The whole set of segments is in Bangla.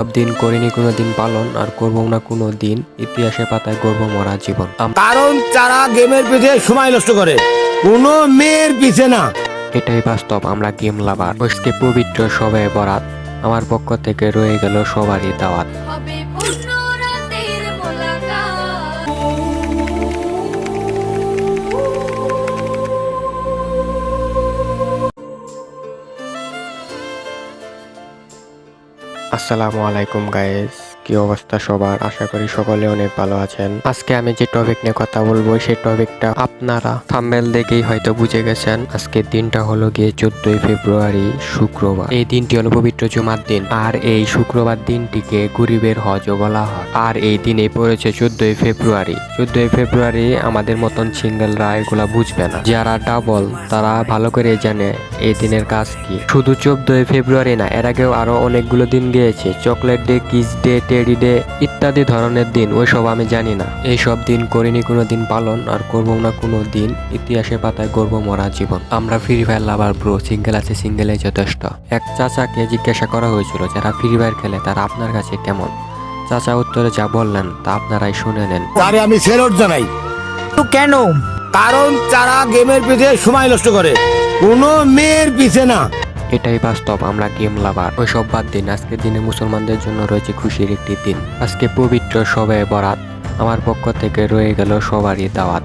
সব দিন করিনি কোনো দিন পালন আর করব না কোনো দিন। ইতিহাসে পাতায় গর্ব মরা জীবন। কারণ তারা গেমের পিছে সময় নষ্ট করে। কোনো মেয়ের পিছে না। এটাই বাস্তব আমরা গেম লাভার। বসতে পবিত্র সবে বরাত। আমার পক্ষ থেকে রয়ে গেল সবারই দাওয়াত। আসসালামু আলাইকুম গাইস কি অবস্থা সবার? আশা করি সকলে অনেক ভালো আছেন। আজকে আমি যে টপিক নিয়ে কথা বলব, সেই টপিকটা আপনারা থাম্বেল দেখেই হয়তো বুঝে গেছেন। আজকের দিনটা হলো গিয়ে চোদ্দই ফেব্রুয়ারি, শুক্রবার। এই দিনটি হলো পবিত্র জুমার দিন। আর এই শুক্রবার দিনটিকে গরিবের হজও বলা হয়। আর এই দিনে পড়েছে চোদ্দই ফেব্রুয়ারি। চোদ্দই ফেব্রুয়ারি আমাদের মতন সিঙ্গেলরা এগুলা বুঝবে না। যারা ডাবল তারা ভালো করে জানে এই দিনের কাজ কি। শুধু চোদ্দই ফেব্রুয়ারি না, এর আগেও আরও অনেকগুলো দিন গিয়েছে। Chocolate day, kiss day teddy day ইত্যাদি ধরনের দিন ওইসব আমি জানি না। এইসব দিন করিনি কোনো দিন পালন আর করব না কোনো দিন ইতিহাসে পাতায় গর্ব মরা জীবন। আমরা free fire lover bro single আছে সিঙ্গেলে যথেষ্ট। এক চাচাকে জিজ্ঞাসা করা হয়েছিল যারা ফ্রি ফায়ার খেলে তারা আপনার কাছে কেমন? চাচা উত্তরে যা বললেন তা আপনারাই শুনে নেন। তারে আমি সেলট জানাই। তো কেন? কারণ তারা গেমের পিছে সময় নষ্ট করে। কোনো মেয়ের পিছে না। এটাই বাস্তব আমরা গেম লাভার। ওইসব বাদ দিন আজকের দিনে মুসলমানদের জন্য রয়েছে খুশির একটি দিন। আজকে পবিত্র সবে বরাত আমার পক্ষ থেকে রয়ে গেল সবারই দাওয়াত।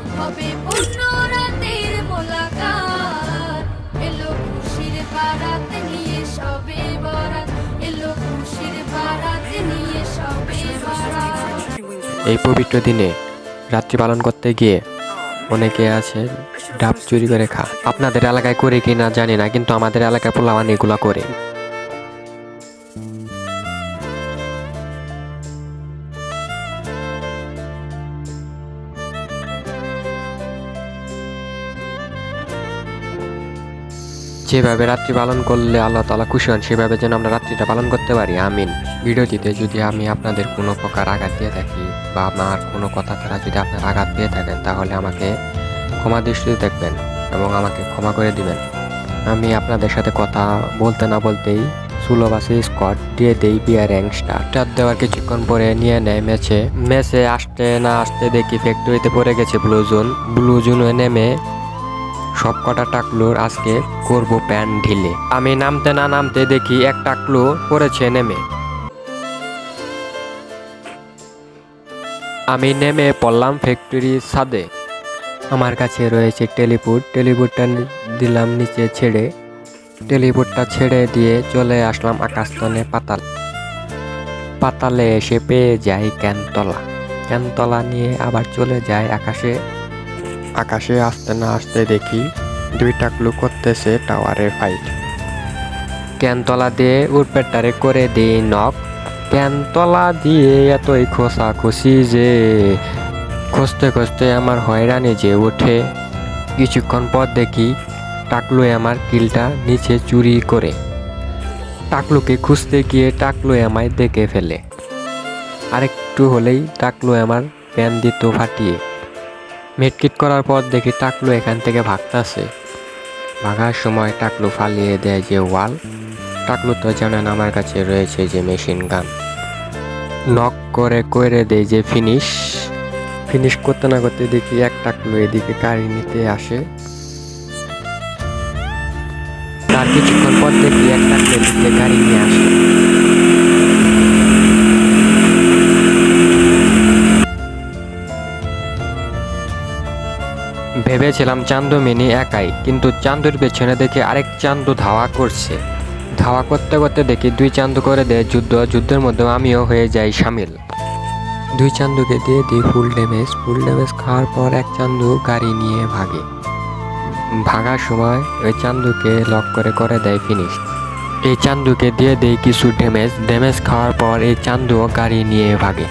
এই পবিত্র দিনে রাত্রি পালন করতে গিয়ে অনেকে আছে, ডাব চুরি করে খা। আপনাদের এলাকায় করে কি না জানি না, কিন্তু আমাদের এলাকায় পোলাওয়ান এগুলো করে। যেভাবে রাত্রি পালন করলে আল্লাহ তালা খুশি হন, সেভাবে যেন আমরা রাত্রিটা পালন করতে পারি। আমিন। ভিডিওটিতে যদি আমি আপনাদের কোনো প্রকার আঘাত দিয়ে থাকি বা আমার কোনো কথা দ্বারা যদি আপনার আঘাত পেয়ে থাকেন, তাহলে আমাকে ক্ষমা দৃষ্টিতে দেখবেন এবং আমাকে ক্ষমা করে দিবেন। আমি আপনাদের সাথে কথা বলতে না বলতেই সুলোবাসে স্কট দিয়ে দেই বিয়ার র্যাঙ্ক স্টার দেওয়ার কিছুক্ষণ পরে নিয়ে নেয় ম্যাচে ম্যাচে আসতে না আসতে দেখি ফ্যাক্টরিতে পড়ে গেছে ব্লু জোন। ব্লু জোনে নেমে সব কটা টাকলুর আজকে করব প্যান ঢিলে। আমি নামতে না নামতে দেখি এক টাকলু পড়েছে নেমে। আমি নেমে পড়লাম ফ্যাক্টরি ছাদে। আমার কাছে রয়েছে টেলিপুট টেলিপুটটা দিলাম নিচে ছেড়ে। টেলিপুটটা ছেড়ে দিয়ে চলে আসলাম আকাশতনে পাতাল। পাতালে এসে পেয়ে যাই ক্যানতলা। ক্যানতলা নিয়ে আবার চলে যায় আকাশে আকাশে আসতে না আসতে দেখি দুই টাকলু করতেছে টাওয়ারে ফাইট ক্যানতলা দিয়ে উড়পেটারে করে দিই নক ক্যানতলা দিয়ে এতই খোসা খুশি যে খুঁজতে খুঁজতে আমার হয়রানি যে ওঠে। কিছুক্ষণ পর দেখি টাকলু আমার কিলটা নিচে চুরি করে। টাকলুকে খুঁজতে গিয়ে টাকলু আমায় দেখে ফেলে। আরেকটু হলেই টাকলু আমার প্যান দিত ফাটিয়ে। মেটকিট করার পর দেখি টাকলু এখান থেকে ভাগতাছে। ভাগার সময় টাকলু ফালিয়ে দেয় যে ওয়াল। টাকলু তো জানেন আমার কাছে রয়েছে যে মেশিন গান। নক করে করে দেয় যে ফিনিশ। ফিনিশ করতে না করতে দেখি এক টাকলু এদিকে গাড়ি নিতে আসে। তার কিছুক্ষণ পর দেখি এক টাকলু এদিকে গাড়ি নিয়ে আসে। ভেবেছিলাম চান্দু মিনি একাই, কিন্তু চান্দুর পেছনে দেখে আরেক চান্দু ধাওয়া করছে। ধাওয়া করতে করতে দেখি দুই চান্দু করে দেয় যুদ্ধ, যুদ্ধের মধ্যে আমিও হয়ে যাই সামিল। দুই চান্দুকে দিয়ে দিই ফুল ড্যামেজ ফুল ড্যামেজ খাওয়ার পর এক চান্দু গাড়ি নিয়ে ভাগে। ভাগার সময় ওই চান্দুকে লক করে করে দেয় ফিনিশ। এই চান্দুকে দিয়ে দেয় কিছু ড্যামেজ ড্যামেজ খাওয়ার পর এই চান্দুও গাড়ি নিয়ে ভাগে।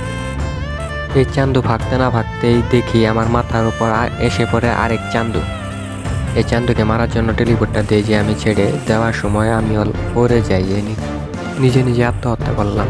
এই চান্দু ভাগতে না ভাগতেই দেখি আমার মাথার উপর এসে পড়ে আরেক চান্দু। এই চান্দুকে মারার জন্য টেলিপোর্টটা দিয়ে যে আমি ছেড়ে দেওয়ার সময় আমি পড়ে যাই নিজে নিজে আত্মহত্যা করলাম।